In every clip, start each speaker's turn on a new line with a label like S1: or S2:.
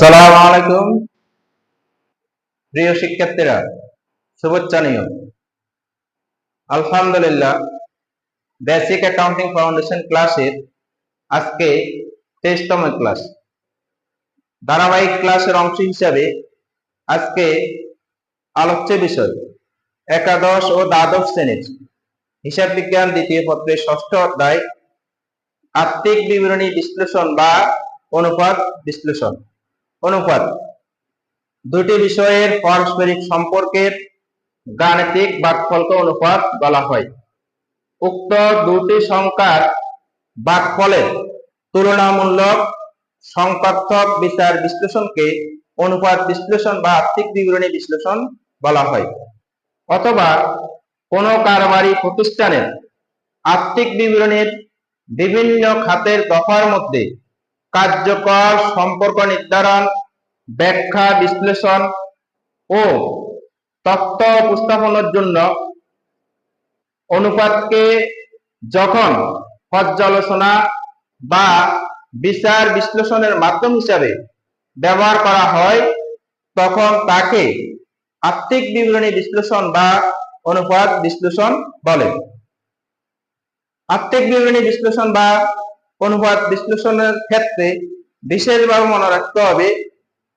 S1: আসসালামু আলাইকুম। প্রিয় শিক্ষার্থীরা, শুভেচ্ছা নিও। আলহামদুলিল্লাহ বেসিক অ্যাকাউন্টিং ফাউন্ডেশন ক্লাসের আজকে তেইশতম ক্লাস ধারাবাহিক ক্লাসের অংশ হিসাবে আজকে আলোচ্য বিষয়, একাদশ ও দ্বাদশ শ্রেণির হিসাব বিজ্ঞান দ্বিতীয় পত্রের ষষ্ঠ অধ্যায়, আত্মিক বিবরণী বিশ্লেষণ বা অনুপাত বিশ্লেষণ। অনুপাত। দুটি বিষয়ের পারস্পরিক সম্পর্কের গাণিতিক বাকফলকে অনুপাত বলা হয়। উক্ত দুটি সংখ্যার বাকফলের তুলনামূলক সংখ্যাত্মক বিচার বিশ্লেষণকে অনুপাত বিশ্লেষণ বা আর্থিক বিবরণী বিশ্লেষণ বলা হয়। অথবা কোনো কারবারি প্রতিষ্ঠানের আর্থিক বিবরণীর বিভিন্ন খাতের দফার মধ্যে কার্যকর সম্পর্ক নির্ধারণ, ব্যাখ্যা, বিশ্লেষণ ও তত্ত্ব উপস্থাপনের জন্য অনুপাতকে যখন পর্যালোচনা বা বিচার বিশ্লেষণের মাধ্যম হিসাবে ব্যবহার করা হয়, তখন তাকে আত্মিক বিবরণী বিশ্লেষণ বা অনুপাত বিশ্লেষণ বলে। আত্মিক বিবরণী বিশ্লেষণ বা অনুপাত বিশ্লেষণের ক্ষেত্রে বিশেষভাবে মনে রাখতে হবে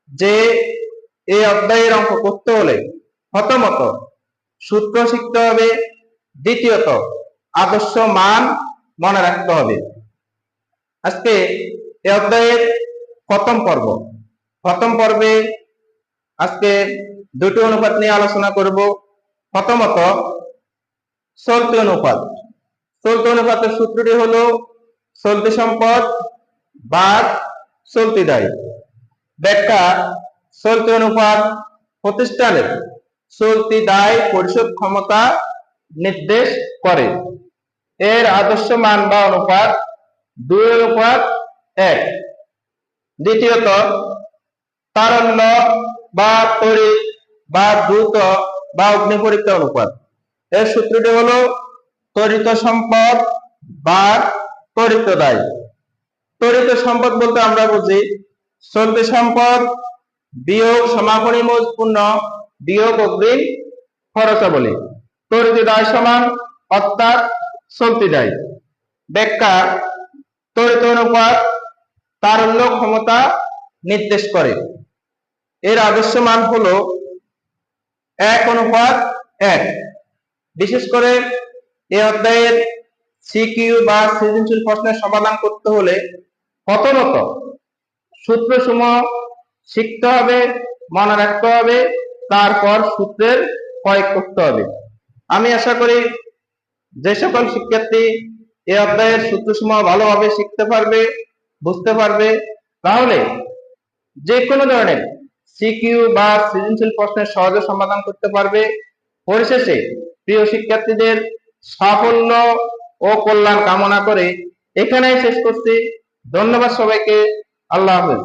S1: যে এই অধ্যায়ের অঙ্ক করতে হলে প্রথমত সূত্র শিখতে হবে, দ্বিতীয়ত আদর্শ মান মনে রাখতে হবে। আজকে এ অধ্যায়ের প্রথম পর্ব। প্রথম পর্বে আজকে দুটি অনুপাত নিয়ে আলোচনা করব। প্রথমত চলতি অনুপাত। চলতি অনুপাতের সূত্রটি হলো চলতি সম্পদ বাদ চলতি দায়। ব্যাখ্যা, চলতি অনুপাত প্রতিষ্ঠানের চলতি দায় পরিশোধ ক্ষমতা নির্দেশ করে। এর আদর্শ মান বা অনুপাত দুই অনুপাত এক। দ্বিতীয়ত, তারল্য বা তড়িৎ বা দ্রুত বা অগ্নিপরীক্ষা অনুপাত। এর সূত্রটি হলো তড়িত সম্পদ বা তড়িত দায়। তড়িত সম্পদ বলতে আমরা বুঝি চলতি সম্পদ, বিয়োগ, সমাপনী মূল্যপূর্ণ বিয়োগ, অগ্রিম, খরচাবলী। তরিত দায় সমান, অর্থাৎ চলতি দায়। ব্যাখ্যা তরিত অনুপাত, তারল্য ক্ষমতা নির্দেশ করে। এর আদর্শ মান হলো এক অনুপাত এক। বিশেষ করে এই অধ্যায়ের সিকিউ বা সৃজনশীল প্রশ্নের সমাধান করতে হলে প্রথমত সূত্রসমূহ শিখতে হবে, মনে রাখতে হবে, তারপর সূত্রের প্রয়োগ করতে হবে। আমি আশা করি যে সকল শিক্ষার্থী এই অধ্যায়ের সূত্রসমূহ ভালোভাবে শিখতে পারবে, বুঝতে পারবে। তাহলে যে কোনো ধরনের সিকিউ বা সৃজনশীল প্রশ্নের সহজে সমাধান করতে পারবে। পরিশেষে প্রিয় শিক্ষার্থীদের সাফল্য ও কল্যাণ কামনা করে এখানেই শেষ করছি। ধন্যবাদ সবাইকে। আল্লাহ হাফেজ।